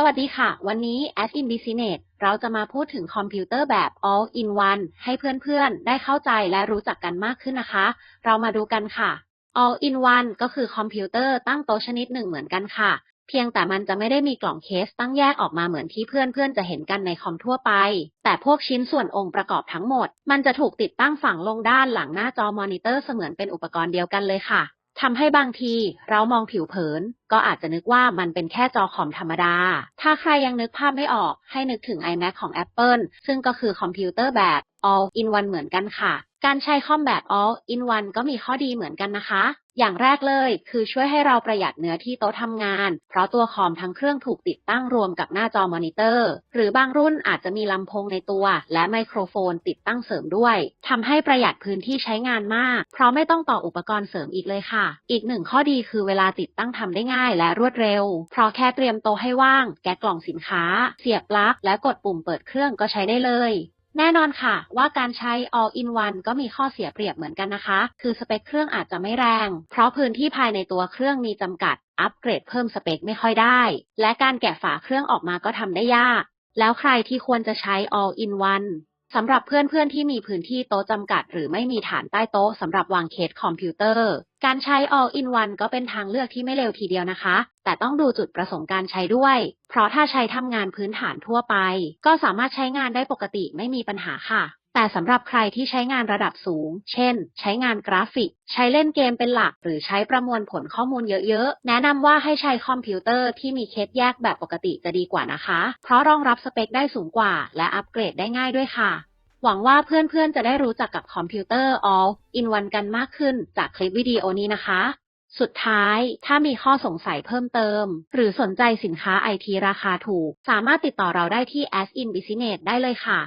สวัสดีค่ะ วันนี้ As in Business เราจะมาพูดถึงคอมพิวเตอร์แบบ All in One ให้เพื่อนๆ ได้เข้าใจและรู้จักกันมากขึ้นนะคะ เรามาดูกันค่ะ All in One ก็คือคอมพิวเตอร์ตั้งโต๊ะชนิดหนึ่งเหมือนกันค่ะ เพียงแต่มันจะไม่ได้มีกล่องเคสตั้งแยกออกมาเหมือนที่เพื่อนๆ จะเห็นกันในคอมทั่วไป แต่พวกชิ้นส่วนองค์ประกอบทั้งหมด มันจะถูกติดตั้งฝังลงด้านหลังหน้าจอมอนิเตอร์เสมือนเป็นอุปกรณ์เดียวกันเลยค่ะ ทำให้บางทีเรามองผิวเผิน ก็อาจจะนึกว่ามันเป็นแค่จอคอมธรรมดา ถ้าใครยังนึกภาพไม่ออกให้นึกถึง iMac ของ Apple ซึ่งก็คือคอมพิวเตอร์แบบ all in one เหมือนกันค่ะ การใช้คอมแบบ all in one ก็มีข้อดีเหมือนกันนะคะ อย่างแรกเลยคือช่วยให้เราประหยัดเนื้อที่โต๊ะทำงาน เพราะตัวคอมทั้งเครื่องถูกติดตั้งรวมกับหน้าจอมอนิเตอร์ หรือบางรุ่นอาจจะมีลำโพงในตัว และไมโครโฟนติดตั้งเสริมด้วย ทำให้ประหยัดพื้นที่ใช้งานมาก เพราะไม่ต้องต่ออุปกรณ์เสริมอีกเลยค่ะ อีกหนึ่งข้อดีคือเวลาติดตั้งทำได้ง่ายและรวดเร็ว เพราะแค่เตรียมโต๊ะให้ว่าง แกะกล่องสินค้า เสียบปลั๊กและกดปุ่มเปิดเครื่องก็ใช้ได้เลย แน่นอนค่ะ ว่าการใช้ all in one ก็มีข้อเสียเปรียบเหมือนกันนะคะ คือสเปคเครื่องอาจจะไม่แรง เพราะพื้นที่ภายในตัวเครื่องมีจำกัด อัปเกรดเพิ่มสเปคไม่ค่อยได้ และการแกะฝาเครื่องออกมาก็ทำได้ยาก แล้วใครที่ควรจะใช้ all in one สำหรับเพื่อนๆที่มีพื้นที่โต๊ะจำกัด หรือไม่มีฐานใต้โต๊ะสำหรับวางเคสคอมพิวเตอร์ การใช้ all in one ก็เป็นทางเลือกที่ไม่เร็วทีเดียวนะคะ แต่ต้องดูจุดประสงค์การใช้ด้วย เพราะถ้าใช้ทำงานพื้นฐานทั่วไป ก็สามารถใช้งานได้ปกติไม่มีปัญหาค่ะ แต่สำหรับใครที่ใช้งานระดับสูง เช่น ใช้งานกราฟิก ใช้เล่นเกมเป็นหลัก หรือใช้ประมวลผลข้อมูลเยอะๆ แนะนำว่าให้ใช้คอมพิวเตอร์ที่มีเคสแยกแบบปกติจะดีกว่านะคะ เพราะรองรับสเปคได้สูงกว่า และอัปเกรดได้ง่ายด้วยค่ะ หวังว่าเพื่อนๆ จะได้รู้จักกับคอมพิวเตอร์ All in One กันมากขึ้นจากคลิปวิดีโอนี้นะคะสุดท้าย ถ้ามีข้อสงสัยเพิ่มเติม หรือสนใจสินค้าไอทีราคาถูก สามารถติดต่อเราได้ที่ As in Business ได้เลยค่ะ